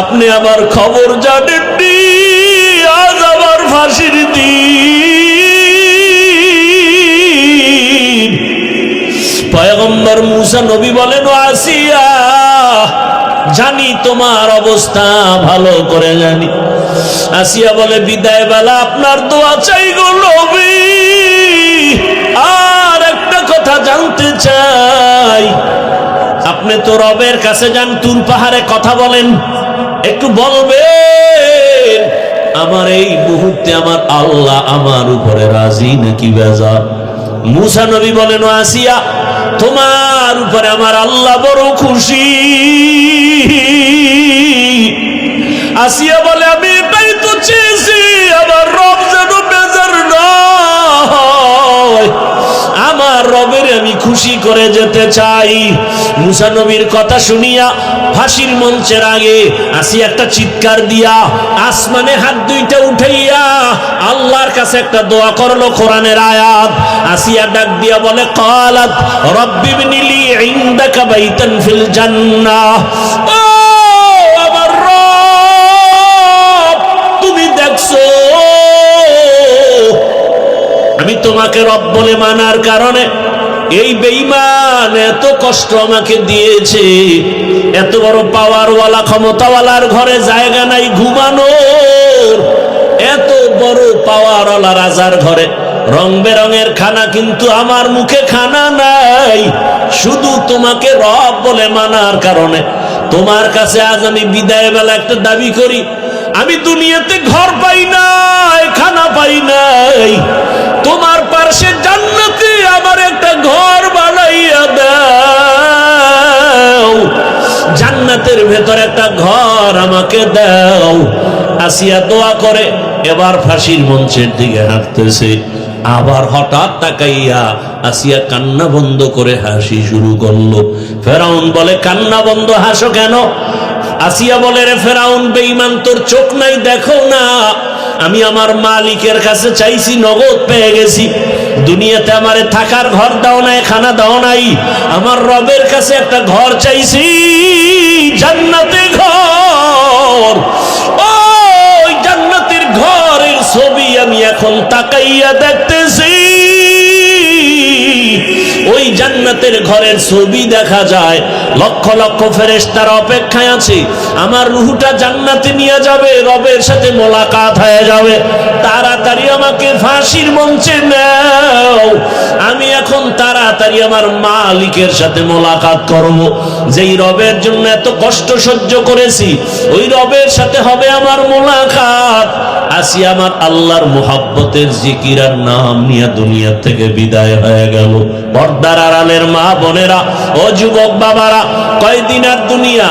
আপনি আমার খবর জানেননি, আজ আমার ফাঁসির দিন। পয়গম্বর মুসা নবী বলেন আসিয়া, জানি তোমার অবস্থা ভালো করে জানি। আসিয়া বলে, বিদায় বেলা, আপনার দোয়া চাই আর একটা কথা জানতে চাই। আপনি তো রবের কাছে যান তুর পাহাড়ে কথা বলেন। একটু বলবেন, আমার এই মুহূর্তে আমার আল্লাহ আমার উপরে রাজি নাকি বেজা মুসা নবী বলেন আসিয়া, তোমার উপরে আমার আল্লাহ বড় খুশি। আসিয়া বলে, আমি তো চেয়েছি, আমার রব খুশি করে যেতে চাই। মুসা নবীর কথা শুনিয়া ফাঁসির মঞ্চের আগে আসি একটা চিৎকার দিয়া, আসমানে হাত দুইটা উঠাইয়া আল্লাহর কাছে একটা দোয়া করল কোরআনের আয়াত। আসিয়া ডাক দিয়া বলে, কালাত রব্বিবনিলি ইনদাকা বাইতান ফিল জান্নাহ। আমার রব, তুমি দেখছ, আমি তোমাকে রব বলে মানার কারণে এই বেইমান এত কষ্ট আমাকে দিয়েছে। এত বড় পাওয়ারওয়ালা ক্ষমতাওয়ালার ঘরে জায়গা নাই ঘুমানোর। এত বড় পাওয়ারওয়ালা রাজার ঘরে। রং বেরঙের খানা কিন্তু আমার মুখে খানা নাই। শুধু তোমাকে রব বলে মানার কারণে। তোমার কাছে আজ আমি বিদায় বেলা একটা দাবি করি। আমি দুনিয়াতে ঘর পাই নাই, খানা পাই নাই। তোমার পার্শ্বে জান্নাতে আমার একটা ঘর বানাইয়া দাও। জান্নাতের ভেতর একটা ঘর আমাকে দাও। আসিয়া দোয়া করে, এবার ফাঁসির মঞ্চের দিকে হাঁটতেছে। আবার হঠাৎ তাকাইয়া আসিয়া কান্না বন্ধ করে হাসি শুরু করল। ফেরাউন বলে, কান্না বন্ধ, হাসো কেন? আসিয়া বলে, রে ফেরাউন, বেঈমান, তোর চোখ নাই, দেখো না। আমি আমার মালিকের কাছে চাইছি নগদ পেয়ে গেছি। দুনিয়াতে আমার থাকার ঘর দাও নাই, খানা দাও নাই। আমার রবের কাছে একটা ঘর চাইছি, জান্নাতে ঘর। ওই জান্নাতের ঘরের ছবি আমি এখন তাকাইয়া দেখতেছি জান্নাতের ঘরের ছবি দেখা যায়। লক্ষ লক্ষ ফেরেশতার অপেক্ষায় আছে। আমার রুহুটা জান্নাতে নিয়ে যাবে, রবের সাথে মোলাকাত হয়ে যাবে। তাড়াতাড়ি আমাকে ফাঁসির মঞ্চে নাও। আমি এখন তাড়াতাড়ি আমার মালিকের সাথে মোলাকাত করব। যেই রবের জন্য এত কষ্ট সহ্য করেছি, ওই রবের সাথে হবে আমার মোলাকাত। আসি আমার আল্লাহর মোহাব্বতের জিকিরার নাম নিয়ে দুনিয়া থেকে বিদায় হয়ে গেল। পর্দার আড়ালের মা বোনেরা, ও যুবক বাবারা কয়দিন আর দুনিয়া?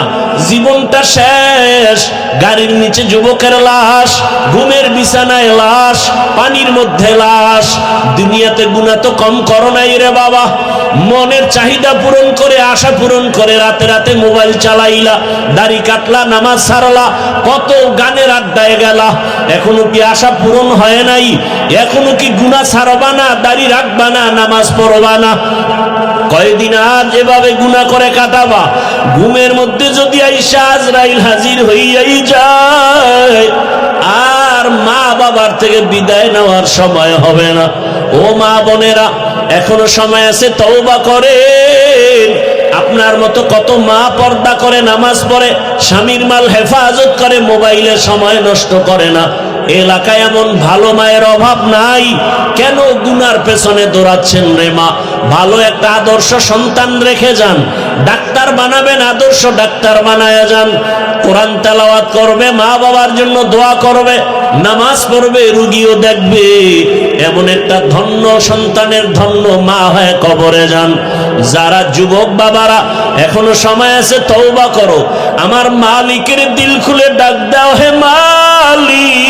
জীবনটা শেষ। গাড়ির নিচে যুবকের লাশ, ঘুমের বিছানায় লাশ, পানির মধ্যে লাশ। দুনিয়াতে গুণা তো কম করো নাই রে বাবা। মনের চাহিদা পূরণ করে, আশা পূরণ করে, রাতে রাতে মোবাইল চালাইলা, দাড়ি কাটলা, নামাজ সারলা, কত গানের আড্ডায় গেলা। এখনও কি আশা পূরণ হয় নাই? এখনও কি গুণা ছাড়বা না, দাড়ি রাখবা না, নামাজ পড়বা না? কয়দিন আর যেভাবে গুণা করে কাটাবা? ঘুমের মধ্যে যদি আইসা আজরাইল হাজির হইয়াই যায়, আর মা বাবার থেকে বিদায় নেওয়ার সময় হবে না। ও মা বোনেরা, এখনও সময় আছে, তওবা করে আপনার মতো কত মা পর্দা করে, নামাজ পড়ে, স্বামীর মাল হেফাজত করে, মোবাইলে সময় নষ্ট করে না। এলাকায় এমন ভালো মায়ের অভাব নাই। কেন গুনার পেছনে দৌড়াচ্ছেন রে মা? ভালো একটা আদর্শ সন্তান রেখে যান। ডাক্তার বানাবেন, আদর্শ ডাক্তার বানায় যান। কোরআন তেলাওয়াত করবে, মা বাবার জন্য দোয়া করবে, নামাজ পড়বে, রুগীও দেখবে। এমন একটা ধন্য সন্তানের ধন্য মা হয়ে কবরে যান। যারা যুবক বাবারা, এখনও সময় আছে, তওবা করো। আমার মালিকের দিল খুলে ডাক দাও হে মালিক।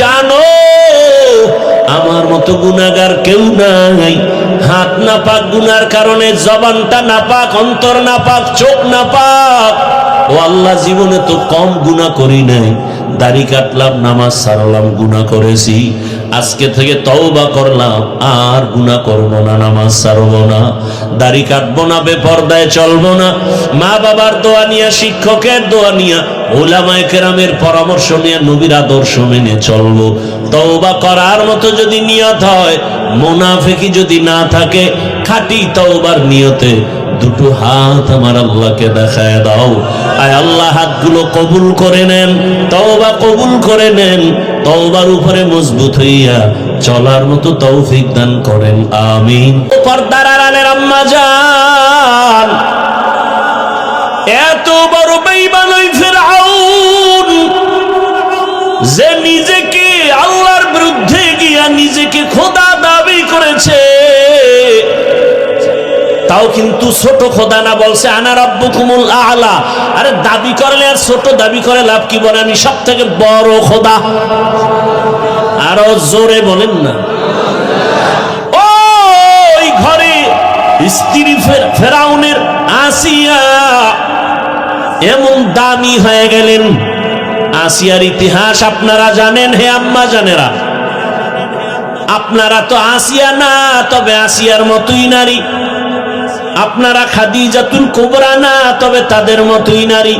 জানো, আমার মতো গুনাগার কেউ নাই। হাত না পাক গুনার কারণে জবানটা না পাক অন্তর না পাক চোখ না পাক ও আল্লাহ, জীবনে তো কম গুনাহ করি নাই। দাড়ি কাটলাম, নামাজ সারলাম, গুনাহ করেছি। আজকে থেকে তওবা করলাম, আর গুনাহ করব না, নামাজ সারব না। দাড়ি কাটবো না, বেপর্দায় চলবো না। মা বাবার দোয়া নিয়ে, শিক্ষকের দোয়া নিয়ে ওলামায় কেরামের পরামর্শ নিয়ে নবীর আদর্শ মেনে চলবো। তওবা করার মতো যদি নিয়ত হয়, মোনাফেকি যদি না থাকে, খাঁটি তওবার নিয়তে দুটো হাত আমার আল্লাহকে দেখায় দাও। আয় আল্লাহ, হাতগুলো কবুল করে নেন, তওবা কবুল করে নেন, তওবার উপরে মজবুত হইয়া চলার মতো তৌফিক দান করেন, আমিন। পর্দার আড়ালের আম্মা যান এত বড় বেঈমান ওই কিন্তু ছোট খোদা না বলছে, আনা রাব্বুকুমুল আলা। আরে দাবি করলে আর ছোট দাবি করে লাভ কি বলে আমি? সব থেকে বড় খোদা। আরও জোরে বলেন না। ফেরাউনের এমন দামি হয়ে গেলেন। আসিয়ার ইতিহাস আপনারা জানেন হে আম্মা জানেরা। আপনারা তো আসিয়া না, তবে আসিয়ার মতোই নারী। আপনারা খাদি খাদিজাতুল কুবরা না, তবে তাদের মতোই নারী।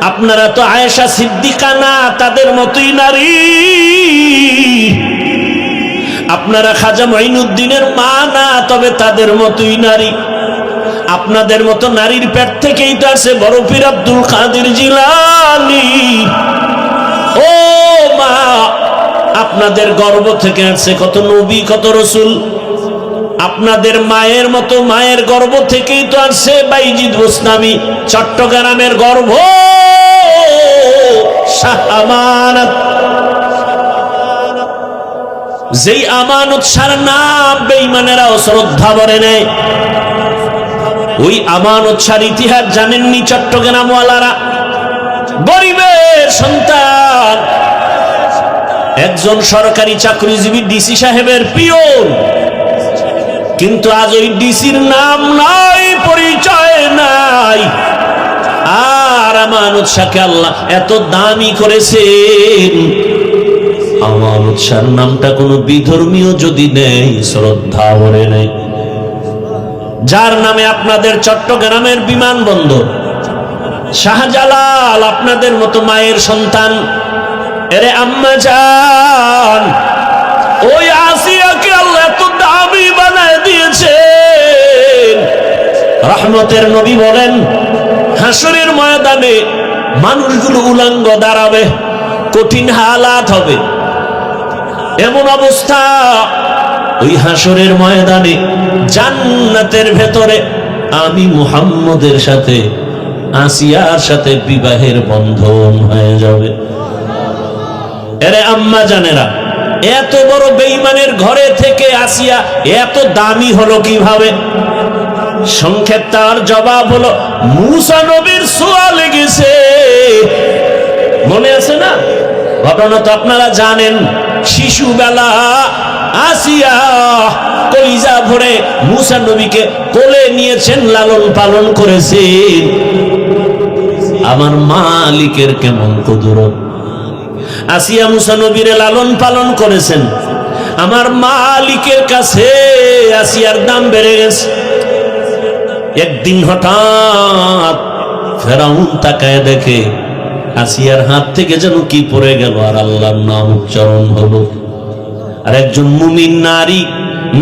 আপনারা তো আয়েশা সিদ্দিকা না, তাদের মতোই নারী। আপনারা খাজা মঈনুদ্দিনের মা না, তবে তাদের মতোই নারী। আপনাদের মতো নারীর পেট থেকেই তো আছে বড় পীর আব্দুল কাদের জিলানি। ও মা, আপনাদের গর্ব থেকে আসছে কত নবী, কত রসুল। আপনাদের মায়ের মতো মায়ের গর্ব থেকেই তো আসছে বাইজিদ গোস্বামী, চট্টগ্রামের গর্ভ শাহ আমানত যেই আমানত সার নাম বেইমানেরাও শ্রদ্ধা বলে নেয়, ওই আমানত সার ইতিহাস জানেননি চট্টগ্রামওয়ালারা। গরিবের সন্তান, একজন সরকারি চাকরিজীবী ডিসি সাহেবের পিয়ন। কিন্তু আজ ওই ডিসির নাম নাই, পরিচয় নাই। আর আমানত শাহকে আল্লাহ এত দামি করেছেন। আমানত শাহর নামটা কোনো বিধর্মীয় যদি নেই, শ্রদ্ধা ভরে নেই। যার নামে আপনাদের চট্টগ্রামের বিমানবন্দর, শাহজালাল আপনাদের মতো মায়ের সন্তান, এরে আম্মা যান ওই আসিয়াকে আল্লাহ এত দামি বানায় দিয়েছেন। রহমতের নবী বলেন, হাসরের ময়দানে মানুষগুলো উলাঙ্গ দাঁড়াবে, কঠিন হালাত হবে। এমন অবস্থা ওই হাসরের ময়দানে, জান্নাতের ভেতরে আমি মুহাম্মদের সাথে, আসিয়ার সাথে বিবাহের বন্ধন হয়ে যাবে। এরে আম্মা জানেরা এত বড় বেইমানের ঘরে থেকে আসিয়া এত দামি হলো কীভাবে? সংক্ষেপ তার জবাব হলো, মুসা নবীর সোয়া লেগেছে। মনে আছে না? ঘটনা তো আপনারা জানেন, শিশুবেলা আসিয়া কলিজা ভরে মুসা নবীকে কোলে নিয়েছেন লালন পালন করেছেন আমার মালিকের কেমন কুদরত। আসিয়া মুসা নবীরে লালন পালন করেছেন। আমার মালিকের কাছে আসিয়ার দাম বেড়ে গেছে। একদিন হঠাৎ ফেরাউন তাকায় দেখে আসিয়ার হাত থেকে যেন কি পড়ে গেল, আর আল্লাহর নাম উচ্চারণ হলো। আর একজন মুমিন নারী,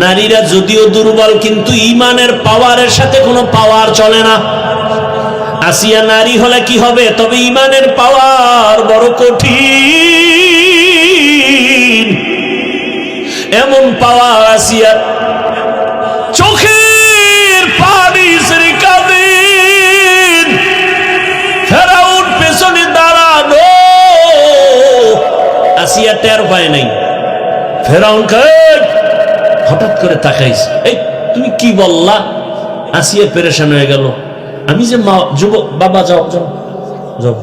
নারীরা যদিও দুর্বল, কিন্তু ইমানের পাওয়ারের সাথে কোনো পাওয়ার চলে না। আসিয়া নারী হলে কি হবে? তবে ইমানের পাওয়ার বড় কঠিন। এমন পাওয়ার আসিয়ার চোখের ফেরাউন পেছনে দাঁড়ানো আসিয়া টের পায় নাই। ফেরাউন হঠাৎ করে তাকাইস এই, তুমি কি বললা? আসিয়া পেরেশান হয়ে গেল। আমি যে মা, যুবক, বাবা যাও যাও যাও।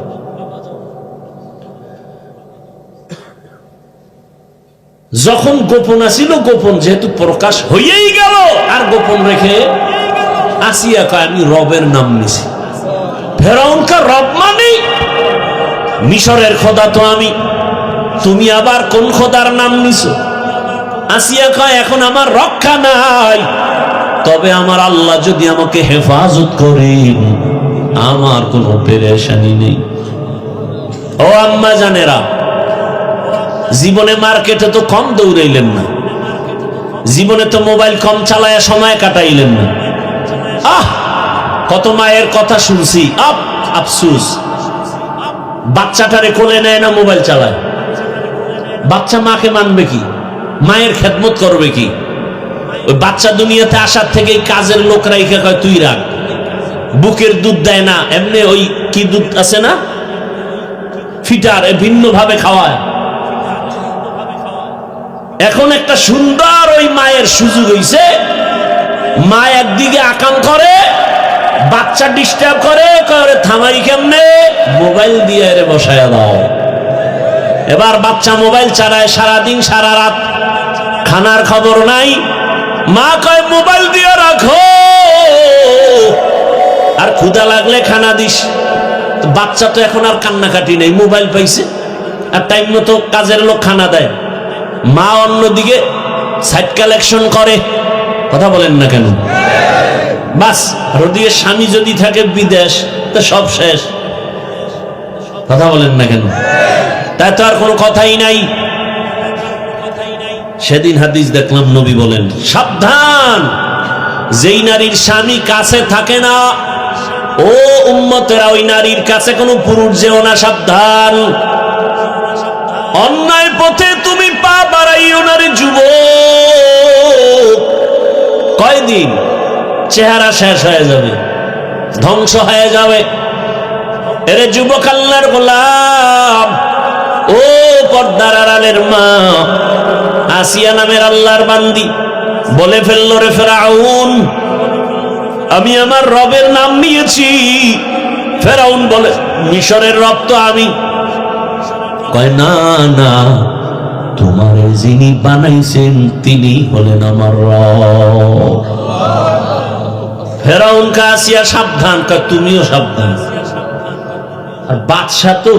যখন গোপন আসিল গোপন যেহেতু প্রকাশ হইয়াই গেল, আর গোপন রেখে আসিয়া আমি রবের নাম নিছি। ফেরাউনকার রব মানে? মিশরের খোদা তো আমি। তুমি আবার কোন খোদার নাম নিছো? আসিয়া কয়, এখন আমার রক্ষা নাই। তবে আমার আল্লাহ যদি আমাকে হেফাজত করেন, আমার কোনো পেরেশানি নেই। ও আম্মা জানেরা, জীবনে মার্কেটে তো কম দৌড়াইলেন না। জীবনে তো মোবাইল কম চালায় সময় কাটাইলেন না। আহ, কত মায়ের কথা শুনছি। আপ, আফসুস। বাচ্চাটারে কোলে নেয় না মোবাইল চালায়। বাচ্চা মাকে মানবে কি? মায়ের খেদমত করবে কি? ওই বাচ্চা দুনিয়াতে আসার থেকে কাজের লোক রাইখে কয়, তুই রাখ বুকের দুধ দেয় না, এমনি ওই কি দুধ আছে না? ফিটার ভিন্ন ভাবে খাওয়ায়। এখন একটা সুন্দর ওই মায়ের সুযোগ হইছে। মা একদিকে আকাম করে, বাচ্চা ডিস্টার্ব করে করে থামাই কেমনে? মোবাইল দিয়ে এরে বসায় দাও। এবার বাচ্চা মোবাইল চালায়, সারাদিন, সারা রাত। খানার খবর নাই। মা কয়, মোবাইল দিয়ে রাখো। আর ক্ষুদা লাগলে খানা দিস। বাচ্চা তো এখন আর কান্নাকাটি নেই, মোবাইল পাইছে। আর টাইম মতো কাজের লোক খানা দেয়। মা অন্যদিকে সাইড কালেকশন করে। কথা বলেন না কেন? বাস রদিয়ের স্বামী যদি থাকে বিদেশ, তো সব শেষ। কথা বলেন না কেন? তাই তো আর কোনো কথাই নাই। সেদিন হাদিস দেখলাম, নবী বলেন, সাবধান! যেই নারীর স্বামী কাছে থাকে না, ও উম্মতেরা ওই নারীর কাছে কোনো পুরুষ যেও না, সাবধান! অন্যায় পথে তুমি পা বাড়াইও না রে যুব কয়দিন? চেহারা শেষ হয়ে যাবে, ধ্বংস হয়ে যাবে। এরে যুবক আল্লাহর গোলাম! ও পর্দার আড়ালের মা, আসিয়া নামের আল্লাহর বান্দি, বলে ফেলল রে ফেরাউন, আমি আমার রবের নাম নিয়েছি। ফেরাউন বলে, মিশরের রব তো আমি। কয়, না না, তোমার যিনি বানাইছেন তিনি হলেন আমার রব। ফেরাউন কাসিয়া সাবধান, কয়, তুমিও সাবধান। আর বাদশাহ তো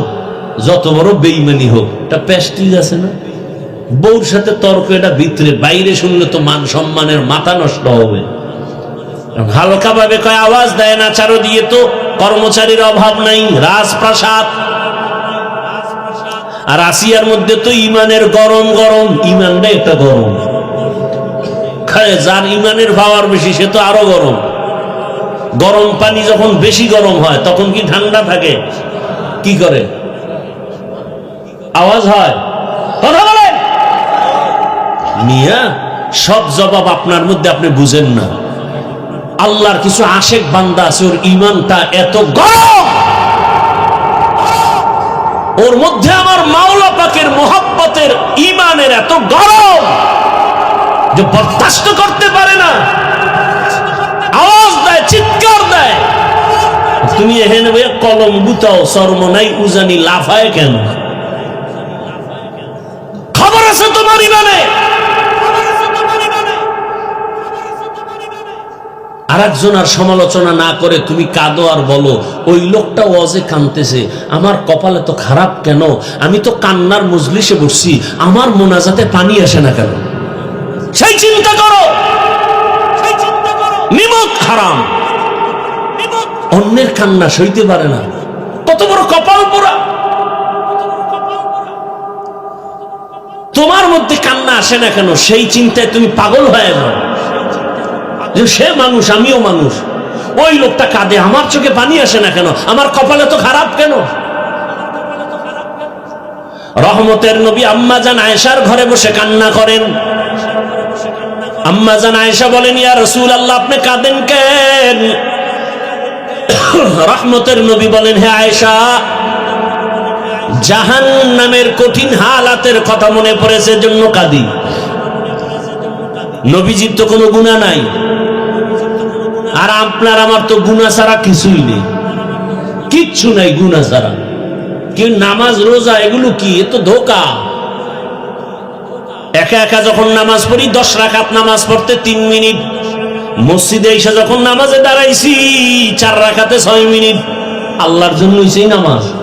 যত বড় বেইমানি হোক, এটা প্যাস্টিজ আছে না? বউর সাথে তর্ক, এটা ভিতরে বাইরে শুনলে তো মান সম্মানের মাথা নষ্ট হবে। হালকা ভাবে কয় আওয়াজ দেয় না চারো দিয়ে তো কর্মচারীর অভাব নাই, রাজপ্রাসাদ। আর আসিয়ার মধ্যে তো ইমানের গরম গরম ইমানটা একটা গরম। যার ইমানের পাওয়ার বেশি, সে তো আরও গরম। গরম পানি যখন বেশি গরম হয়, তখন কি ঠান্ডা থাকে? কি করে? আওয়াজ হয়। কথা বলেন। মিয়া, সব জবাব আপনার মধ্যে আপনি বুঝেন না। আল্লাহর কিছু আশেক বান্দা আছে, ওর ইমানটা এত গরম। ওর মধ্যে আমার মাওলা পাকের মোহাব্বতের ইমানের এত গরম যে বরদাস্ত করতে পারে না। আওয়াজ দেয়, চিৎকার দেয়। তুমি এখানে কলম গুতাও সর্বনাই উজানি লাফায় কেন? তোমার আর একজনের সমালোচনা না করে তুমি কাঁদো আর বলো ওই লোকটা ওয়াজে কানতেছে আমার কপালে তো খারাপ কেন? আমি তো কান্নার মজলিসে বসছি আমার মোনাজাতে পানি আসে না কেন? সেই চিন্তা করো। নিমক হারাম। অন্যের কান্না সইতে পারে না। কত বড় কপাল পোড়া। তোমার মধ্যে কান্না আসে না কেন? সেই চিন্তায় তুমি পাগল হয়ে যাও। যে সে মানুষ, আমিও মানুষ। ওই লোকটা কাঁদে, আমার চোখে পানি আসে না কেন? আমার কপালে তো খারাপ কেন? রহমতের নবী আম্মাজান আয়েশার ঘরে বসে কান্না করেন। আম্মাজান আয়েশা বলেন, ইয়া রসুল আল্লাহ আপনি কাঁদেন কেন? রহমতের নবী বলেন, হে আয়েশা জাহান নামের কঠিন হালাতের কথা মনে পড়েছে জন্য কাঁদি। নবীজির তো কোনো গুণা নাই। আর আপনার, আমার তো গুণা ছাড়া কিছুই নেই। কিচ্ছু নাই গুণা ছাড়া। কি নামাজ, রোজা, এগুলো কি? এ তো ধোকা। একা একা যখন নামাজ পড়ি, দশ রাকাত নামাজ পড়তে তিন মিনিট। মসজিদে এসে যখন নামাজে দাঁড়াইছি, চার রাখাতে ছয় মিনিট। আল্লাহর জন্য সেই নামাজ।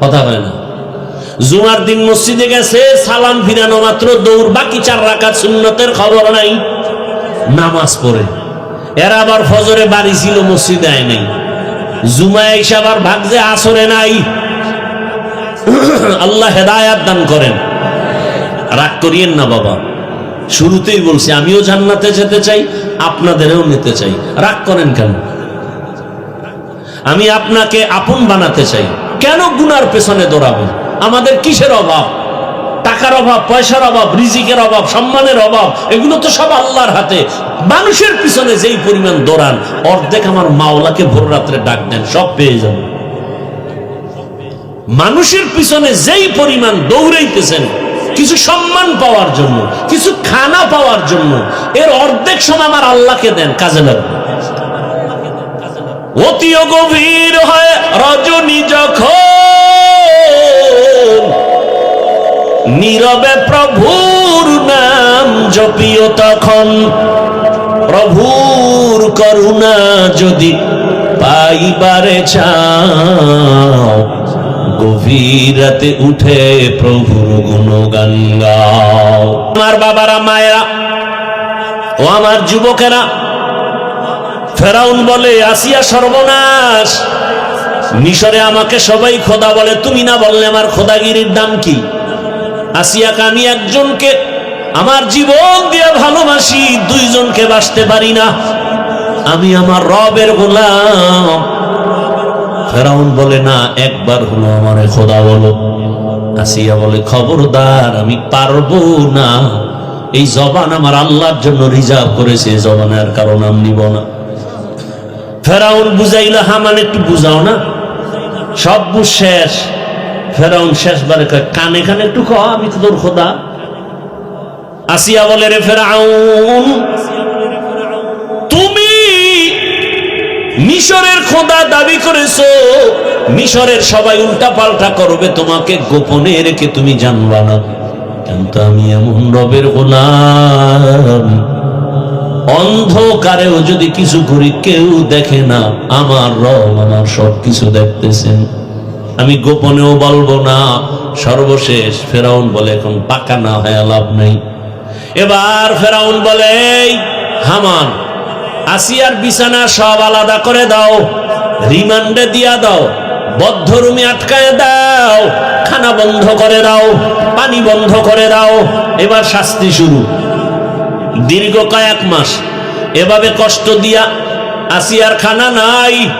কথা হয় না। জুমার দিন মসজিদে গেছে, সালাম ফিরানো মাত্র, দৌড়, বাকি চার রাখা সুন্নতের খবর নাই। নামাজ পড়ে। এরা আবার ফজরে বাড়ি ছিল, মসজিদে আয় নাই। জুমায় এসে আবার ভাগছে আসরে নাই। আল্লাহ হেদায়াত দান করেন। রাগ করিয়েন না বাবা। শুরুতেই বলছি, আমিও জান্নাতে যেতে চাই, আপনাদেরও নিতে চাই। রাগ করেন কেন? আমি আপনাকে আপন বানাতে চাই। কেন গুনার পেছনে দৌড়াবেন আমাদের কিসের অভাব? টাকার অভাব, পয়সার অভাব, রিজিকের অভাব, সম্মানের অভাব, এগুলো তো সব আল্লাহর হাতে। মানুষের পিছনে যেই পরিমাণ দৌড়ান, অর্ধেক আমার মাওলাকে ভোর রাত্রে ডাক দেন, সব পেয়ে যাবেন মানুষের পিছনে যেই পরিমাণ দৌড়াইতেছেন, কিছু সম্মান পাওয়ার জন্য, কিছু খানা পাওয়ার জন্য, এর অর্ধেক সময় আমার আল্লাহকে দেন, কাজে লাগবে। অতিও গভীর হয় রজনী যখন। নীরবে প্রভুর নাম জপিও তখন। প্রভুর করুণা যদি পাইবারে চাও গভীর রাতে উঠে প্রভুর গুণগান গাও। আমার বাবারা, মায়েরা, ও আমার যুবকেরা ফেরাউন বলে, আসিয়া সর্বনাশ। মিশরে আমাকে সবাই খোদা বলে, তুমি না বললে আমার খোদাগিরির দাম কি? আসিয়াকে আমি একজনকে আমার জীবন দিয়ে ভালোবাসি, দুইজনকে বাসতে পারি না। আমি আমার রবের গোলাম। ফেরাউন বলে, না, একবার হলো আমার খোদা বলো। আসিয়া বলে, খবরদার, আমি পারব না। এই জবান আমার আল্লাহর জন্য রিজার্ভ করেছে জবানের কারণ আমি নিব না। ফেরাউন বুঝাইল হামান একটু বুঝাও না? সব বুঝ শেষ। ফেরাউন শেষবারে কানে কানে একটু কহ আমি তো তোর খোদা। আসিয়া বলে, রে ফেরাউন, তুমি মিশরের খোদা দাবি করেছ। মিশরের সবাই উল্টা পাল্টা করবে, তোমাকে গোপনে রেখে তুমি জানবা না। কিন্তু আমি এমন রবের গোলাম। অন্ধকারেও যদি কিছু করি, কেউ দেখে না। আমার রব আমার সব কিছু দেখতেছেন। আমি গোপনেও বলব না, সর্বশেষ ফেরাউন বলে এখন পাকা না হয় লাভ নেই। এবার ফেরাউন বলে, "এই, হামান, আসিয়ার বিছানা সব আলাদা করে দাও, রিমান্ডে দিয়া দাও বদ্ধ রুমে আটকায় দাও, খানা বন্ধ করে দাও, পানি বন্ধ করে দাও। এবার শাস্তি শুরু। দীর্ঘ কয়েক মাস। এভাবে কষ্ট দিয়া আসিয়ার খানা নাই।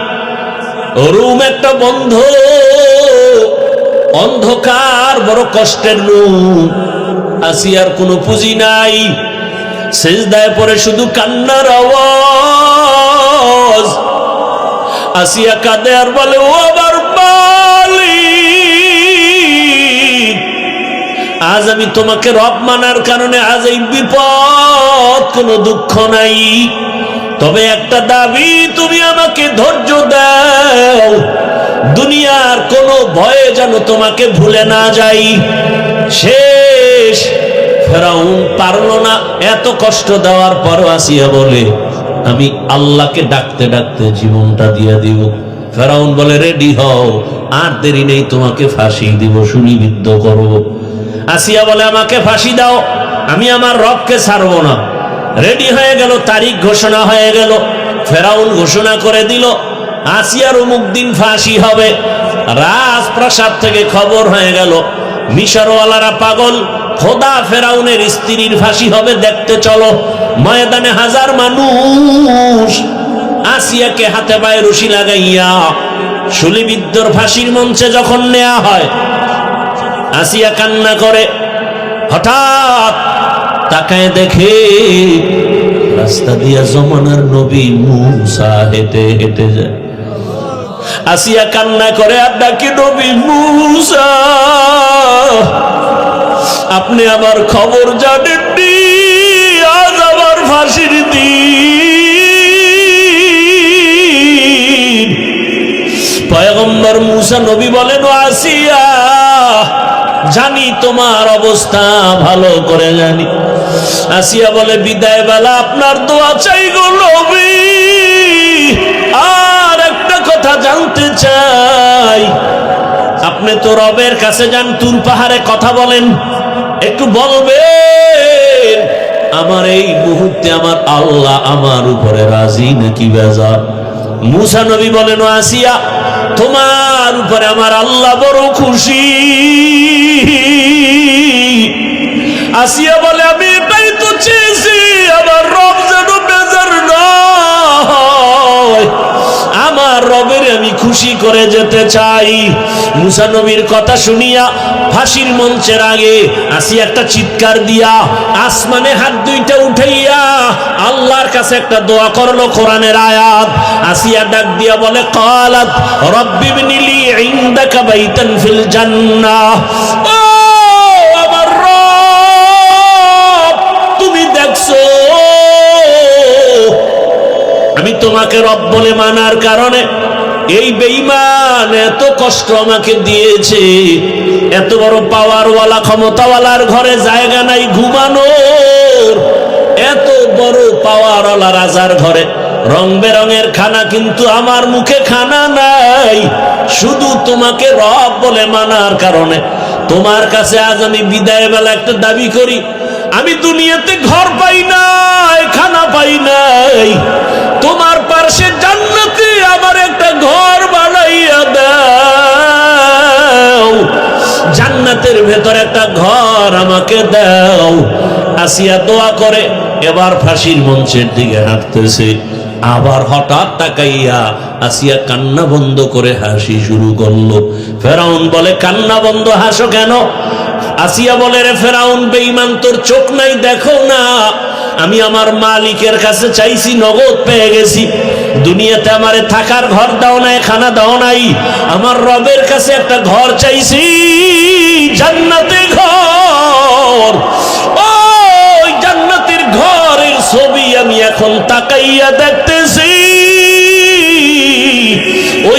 রুম একটা বন্ধ। অন্ধকার, বড় কষ্টের রুম। আসিয়ার কোনো পুঁজি নাই। সেজদায় পরে শুধু কান্নার আওয়াজ। আসিয়া কাঁদে আর বলে, ও আবার আজ আমি তোমাকে রব মানার কারণে আজ এই বিপদ কোনো দুঃখ নাই। তবে একটা দাবি তুমি আমাকে ধৈর্য দাও। দুনিয়ার কোনো ভয়ে যেন তোমাকে ভুলে না যাই। শেষ, ফেরাউন পারল না এত কষ্ট দেওয়ার পরও আসিয়া বলে, আমি আল্লাহকে ডাকতে ডাকতে জীবনটা দিয়ে দিব। ফেরাউন বলে, রেডি হও, আর দেরি নেই তোমাকে ফাঁসি দিব, সুনিবিদ্ধ করব। আসিয়া বলে, আমাকে ফাঁসি দাও, আমি আমার রবকে ছাড়বো না। রেডি হয়ে গেল, তারিখ ঘোষণা হয়ে গেল, ফেরাউন ঘোষণা করে দিল, আসিয়ার অমুক দিন ফাঁসি হবে। রাজপ্রাসাদ থেকে খবর হয়ে গেল, মিশরওয়ালারা পাগল, খোদা ফেরাউনের স্ত্রীর ফাঁসি হবে, দেখতে চলো, ময়দানে হাজার মানুষ আসিয়াকে হাতে পায়ে রশি লাগাইয়া শুলিবিদ্যর ফাঁসির মঞ্চে যখন নেয়া হয় আসিয়া কান্না করে। হঠাৎ তাকায় দেখে রাস্তা দিয়া জমানার নবী মুসা হেঁটে হেঁটে যায়। আসিয়া কান্না করে, আর ডাকি নবী মুসা, আপনি আমার খবর জানেননি? আজ আমার ফাঁসির দিন। পয়গম্বর মুসা নবী বলেন, "ও আসিয়া জানি তোমার অবস্থা ভালো করে জানি। আসিয়া বলে বিদায় বেলা আপনার দোয়া চাই গো আর একটা কথা জানতে চাই। আপনি তো রবের কাছে যান, তুর পাহাড়ে কথা বলেন। একটু বলবেন, আমার এই মুহূর্তে আমার আল্লাহ আমার উপরে রাজি নাকি বেজার? মুসা নবী বলেন, আসিয়া, তোমার উপরে আমার আল্লাহ বড় খুশি। আসিয়া বলে, আমি এটাই তো চেয়েছি, আমার রব যেন বেজার নয়। আমার রবের আমি খুশি করে যেতে চাই। মুসা নবীর কথা শুনিয়া ফাঁসির মঞ্চের আগে আসি একটা চিৎকার দিয়া আসমানে হাত দুইটা উঠাইয়া আল্লাহর কাছে একটা দোয়া করল কোরআনের আয়াত। আসিয়া ডাক দিয়া বলে, কালাত রব্বিবনিলি ইনদাকা বাইতান ফিল জান্নাহ। তোমাকে রব বলে মানার কারণে এই বেইমান এত কষ্ট আমাকে দিয়েছে, এত বড় পাওয়ারওয়ালা ক্ষমতাওয়ালার ঘরে জায়গা নাই ঘুমানোর, এত বড় পাওয়ারওয়ালা রাজার ঘরে। রং বেরঙের খানা কিন্তু আমার মুখে খানা নাই, শুধু তোমাকে রব বলে মানার কারণে। তোমার কাছে আজ আমি বিদায় বেলা একটা দাবি করি, আমি দুনিয়াতে ঘর পাই নাই, খানা পাই নাই তোমার পার্শ্বে জান্নাতে আমার একটা ঘর বানাইয়া দাও। জান্নাতের ভেতর একটা ঘর আমাকে দাও। আসিয়া দোয়া করে, এবার ফাঁসির মঞ্চের দিকে হাঁটতেছে। আবার হঠাৎ তাকাইয়া আসিয়া কান্না বন্ধ করে হাসি শুরু করল। ফেরাউন বলে, কান্না বন্ধ, হাসো কেন? আসিয়া বলে, রে ফেরাউন, বেঈমান, তোর চোখ নাই, দেখো না। আমি আমার মালিকের কাছে চাইছি নগদ পেয়ে গেছি। দুনিয়াতে আমার থাকার ঘর দাও নাই, খানা দাও নাই। আমার রবের কাছে একটা ঘর চাইছি, জান্নাতে ঘর। ওই জান্নাতের ঘরের ছবি আমি এখন তাকাইয়া দেখতেছি।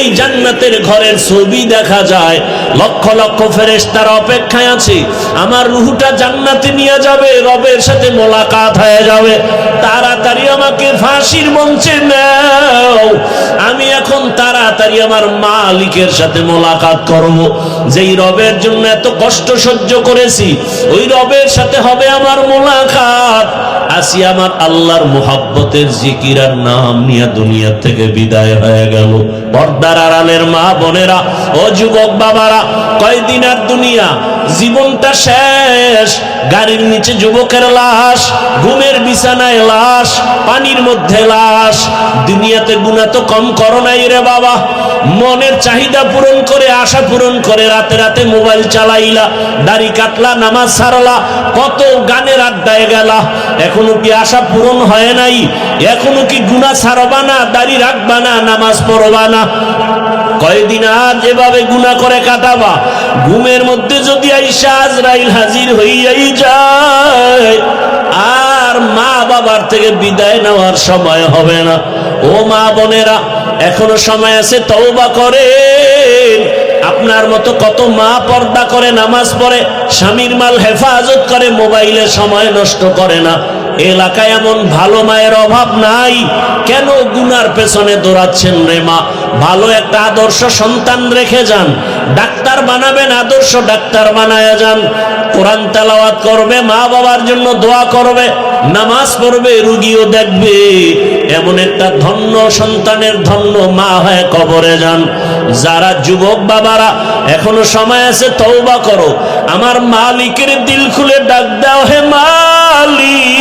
ওই জান্নাতের ঘরের ছবি দেখা যায়। লক্ষ লক্ষ ফেরেশতার অপেক্ষায় আছে। আমার রুহুটা জান্নাতে নিয়ে যাবে, রবের সাথে মোলাকাত হয়ে যাবে। তাড়াতাড়ি আমাকে ফাঁসির মঞ্চে নাও। আমি এখন তাড়াতাড়ি আমার মালিকের সাথে মোলাকাত করব। যেই রবের জন্য এত কষ্ট সহ্য করেছি, ওই রবের সাথে হবে আমার মোলাকাত। আসি আমার আল্লাহর মোহাব্বতের জিকিরার নাম নিয়ে দুনিয়া থেকে বিদায় হয়ে গেল। পর্দার আড়ালের মা বোনেরা, ও যুবক বাবারা, কয়দিন আর দুনিয়া, জীবনটা শেষ, গাড়ির নিচে যুবকের লাশ, ঘুমের বিছানায় লাশ, পানির মধ্যে লাশ। দুনিয়াতে গুণা তো কম করো নাই রে বাবা। মনের চাহিদা পূরণ করে, আশা পূরণ করে, রাতে রাতে মোবাইল চালাইলা, দাড়ি কাটলা, নামাজ সারলা, কত গানের আড্ডায় গেলা। এখনও কি আশা পূরণ হয় নাই? এখনও কি গুণা ছাড়বা না, দাড়ি রাখবা না, নামাজ পড়বা না? কয়দিন আর যেভাবে গুণা করে কাটাবা, ঘুমের মধ্যে যদি আইসা আজরাইল হাজির হইয়াই যায়, আর মা বাবার থেকে বিদায় নেওয়ার সময় হবে না। ও মা বোনেরা, এখনও সময় আছে, তওবা করে আপনার মতো কত মা পর্দা করে, নামাজ পড়ে, স্বামীর মাল হেফাজত করে, মোবাইলে সময় নষ্ট করে না। এলাকায় এমন ভালো মায়ের অভাব নাই। কেন গুনার পেছনে দৌড়াচ্ছেন রে মা? ভালো একটা আদর্শ সন্তান রেখে যান। ডাক্তার বানাবেন, আদর্শ ডাক্তার বানায় যান। কোরআন তেলাওয়াত করবে, মা বাবার জন্য দোয়া করবে, নামাজ পড়বে, রুগীও দেখবে। এমন একটা ধন্য সন্তানের ধন্য মা হয়ে কবরে যান। যারা যুবক বাবারা, এখনও সময় আছে, তওবা করো। আমার মালিকের দিল খুলে ডাক দাও, হে মালিক।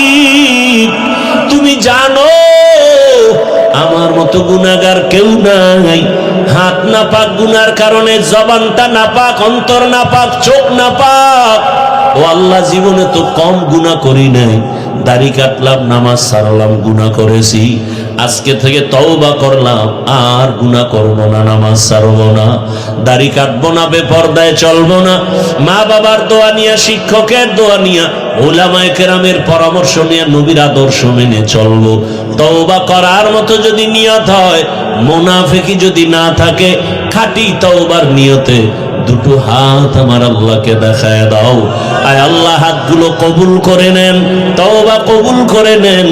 আমার মতো গুনাগার কেউ নাই। হাত না পাক গুনার কারণে জবানটা না পাক অন্তর না পাক চোখ না পাক ও আল্লাহ, জীবনে তো কম গুনাহ করি নাই। দাড়ি কাটলাম, নামাজ সারলাম, গুনাহ করেছি। আজকে থেকে তওবা করলাম, আর গুনাহ করব না, নামাজ সারব না। দাড়ি কাটবো না, বেপর্দায় চলবো না। মা বাবার দোয়া নিয়ে, শিক্ষকের দোয়া নিয়ে, ওলামায়ে কেরামের পরামর্শ নিয়ে, নবীর আদর্শ মেনে চলবো। তওবা করার মতো যদি নিয়ত হয় মোনাফেকি যদি না থাকে, খাঁটি তওবার নিয়তে দুটো হাত আমার আল্লাহকে দেখায় দাও। আয় আল্লাহ, হাতগুলো কবুল করে নেন, তওবা কবুল করে নেন